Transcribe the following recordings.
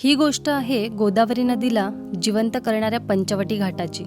ही गोष्ट आहे गोदावरी नदीला जिवंत करणाऱ्या पंचवटी घाटाची.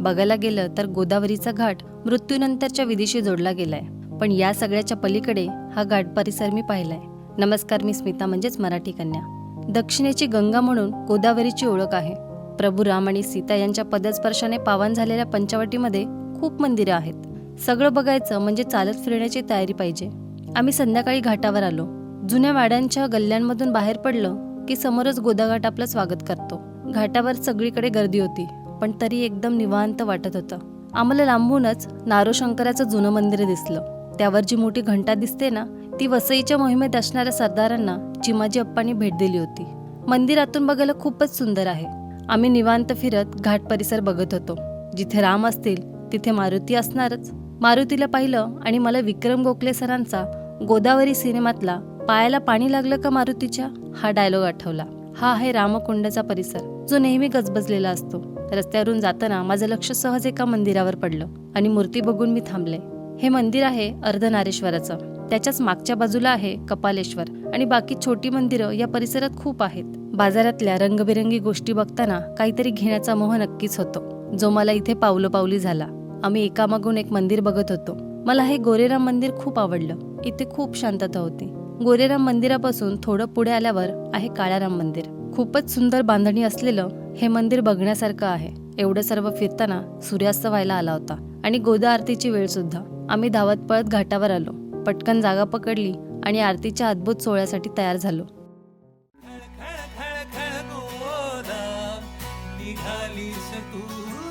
बघायला गेलं तर गोदावरीचा घाट मृत्यूनंतरच्या विधीशी जोडला गेलाय. पण या सगळ्याच्या पलीकडे हा घाट परिसर मी पाहिलाय. नमस्कार मी स्मिता म्हणजेच मराठी कन्या. दक्षिणेची गंगा म्हणून गोदावरीची ओळख आहे. प्रभू राम आणि सीता यांच्या पदस्पर्शाने पावन झालेल्या पंचवटीमध्ये खूप मंदिरं आहेत. सगळं बघायचं म्हणजे चालत फिरण्याची तयारी पाहिजे. आम्ही संध्याकाळी घाटावर आलो. जुन्या वाड्यांच्या गल्ल्यांमधून बाहेर पडलो की समोरच गोदाघाट आपलं स्वागत करतो. घाटावर सगळीकडे गर्दी होती पण तरी एकदम निवांत वाटत होतं. आम्हाला लांबूनच नारोशंकराचं जुनं मंदिर दिसलं. त्यावर जी मोठी घंटा दिसते ना ती वसईच्या मोहिमेत असणाऱ्या सरदारांना चिमाजी अप्पांनी भेट दिली होती. मंदिरातून बघायला खूपच सुंदर आहे. आम्ही निवांत फिरत घाट परिसर बघत होतो. जिथे राम असतील तिथे मारुती असणारच. मारुतीला पाहिलं आणि मला विक्रम गोखले सरांचा गोदावरी सिनेमातला पायाला पाणी लागलं का मारुतीच्या? हा डायलॉग आठवला. हा आहे रामकुंडाचा परिसर. जो नेहमी गजबजलेला असतो. रस्त्यावरून जाताना माझं लक्ष सहज एका मंदिरावर पडलं आणि मूर्ती बघून मी थांबले. हे मंदिर आहे अर्धनारेश्वराचं. त्याच्याच मागच्या बाजूला आहे कपालेश्वर आणि बाकी छोटी मंदिरं या परिसरात खूप आहेत. बाजारातल्या रंगबिरंगी गोष्टी बघताना काहीतरी घेण्याचा मोह नक्कीच होतो. जो मला इथे पावलं पावली झाला. आम्ही एकामागून एक मंदिर बघत होतो. मला हे गोरेराम मंदिर खूप आवडलं. इथे खूप शांतता होती. गोरेराम मंदिरापासून थोडं पुढे आल्यावर आहे काळाराम मंदिर. खूपच सुंदर बांधणी असलेलं हे मंदिर बघण्यासारखं आहे. एवढं सर्व फिरताना सूर्यास्त व्हायला आला होता आणि गोदा आरतीची वेळ सुद्धा. आम्ही धावत पळत घाटावर आलो. पटकन जागा पकडली आणि आरतीच्या अद्भुत सोहळ्यासाठी तयार झालो. खळ